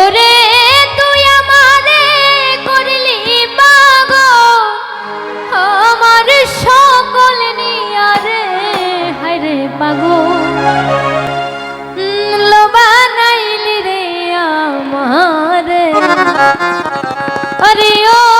ওরে তুই আমারে করলি পাগল। আমার সকল নিয়ারে হায়রে পাগল। বানাইলি রে আমার। আরে ও